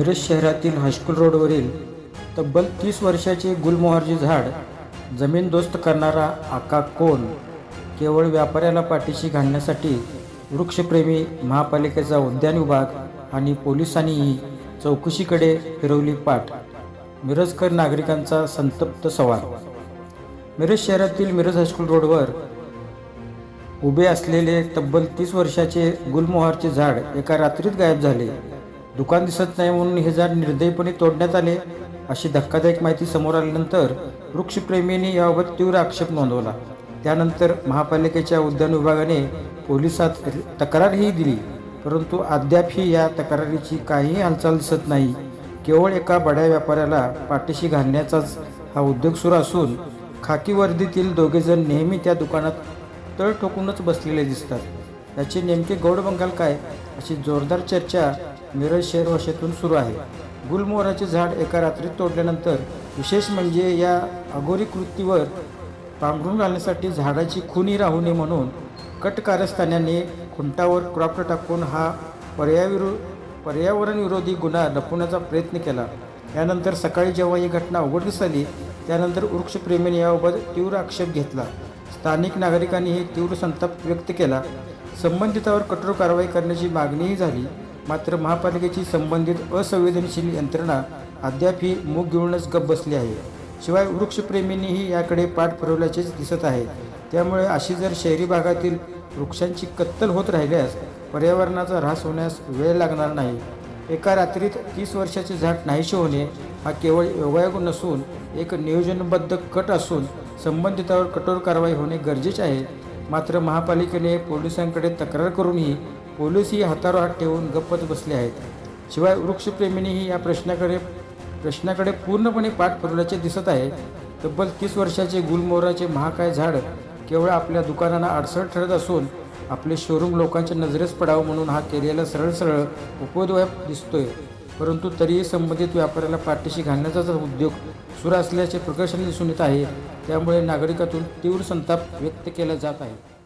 मिरज शहरातील हायस्कूल रोडवरील तब्बल तीस वर्षाचे गुलमोहरचे झाड जमीनदोस्त करणारा आका कोण? केवळ व्यापाऱ्याला पाठीशी घालण्यासाठी वृक्षप्रेमी महापालिकेचा उद्यान विभाग आणि पोलिसांनीही चौकशीकडे फिरवली पाठ. मिरजकर नागरिकांचा संतप्त सवाल. मिरज शहरातील मिरज हायस्कूल रोडवर उभे असलेले तब्बल तीस वर्षाचे गुलमोहरचे झाड एका रात्रीत गायब झाले. दुकान दिसत नाही म्हणून हे झाड निर्दयपणे तोडण्यात आले अशी धक्कादायक माहिती समोर आल्यानंतर वृक्षप्रेमींनी याबाबत तीव्र आक्षेप नोंदवला. त्यानंतर महापालिकेच्या उद्यान विभागाने पोलिसात तक्रारही दिली परंतु अद्यापही या तक्रारीची काहीही हालचाल दिसत नाही. केवळ एका बड्या व्यापाऱ्याला पाठीशी घालण्याचाच हा उद्योग सुरू असून खाकी वर्दीतील दोघेजण नेहमी त्या दुकानात तळ ठोकूनच बसलेले दिसतात. याचे नेमके गौड बंगाल काय अशी जोरदार चर्चा मिरज शहर भाषेतून सुरू आहे. गुलमोहराचे झाड एका रात्रीत तोडल्यानंतर विशेष म्हणजे या अघोरी कृतीवर पांघरून घालण्यासाठी झाडाची खुनी राहू नये म्हणून कट कारस्थान्याने खुंटावर क्रॉप्ट टाकून हा पर्याविरो पर्यावरण विरोधी गुन्हा लपवण्याचा प्रयत्न केला. यानंतर सकाळी जेव्हा ही घटना उघडकीस आली त्यानंतर वृक्षप्रेमीने याबाबत तीव्र आक्षेप घेतला. स्थानिक नागरिकांनीही तीव्र संताप व्यक्त केला. संबंधितावर कठोर कारवाई करण्याची मागणीही झाली. मात्र महापालिकेची संबंधित असंवेदनशील यंत्रणा अद्याप ही मूग घेऊनच गप बसली आहे. शिवाय वृक्षप्रेमींनीही याकडे पाठ फिरवल्याचेच दिसत आहे. त्यामुळे अशी जर शहरी भागातील वृक्षांची कत्तल होत राहिल्यास पर्यावरणाचा ऱ्हास होण्यास वेळ लागणार नाही. एका रात्रीत तीस वर्षाचे झाड नाहीसे होणे हा केवळ योगायोग नसून एक नियोजनबद्ध कट असून संबंधितावर कठोर कारवाई होणे गरजेचे आहे. मात्र महापालिकेने पोलिसांकडे तक्रार करूनही पोलीसही हातावर हात ठेवून गप्पच बसले आहेत. शिवाय वृक्षप्रेमींनीही या प्रश्नाकडे प्रश्नाकडे पूर्णपणे पाठ फिरवल्याचे दिसत आहे. तब्बल तीस वर्षाचे गुलमोहराचे महाकाय झाड केवळ आपल्या दुकानांना अडसर ठरत असून आपले शोरूम लोकांच्या नजरेस पडावं म्हणून हा केलेला सरळ सरळ उपद्व्याप दिसतोय. परंतु तरीही संबंधित व्यापाऱ्याला पाठीशी घालण्याचाच उद्योग सुरू असल्याचे प्रकर्षाने दिसून येत आहे. त्यामुळे नागरिकातून तीव्र संताप व्यक्त केला जात आहे.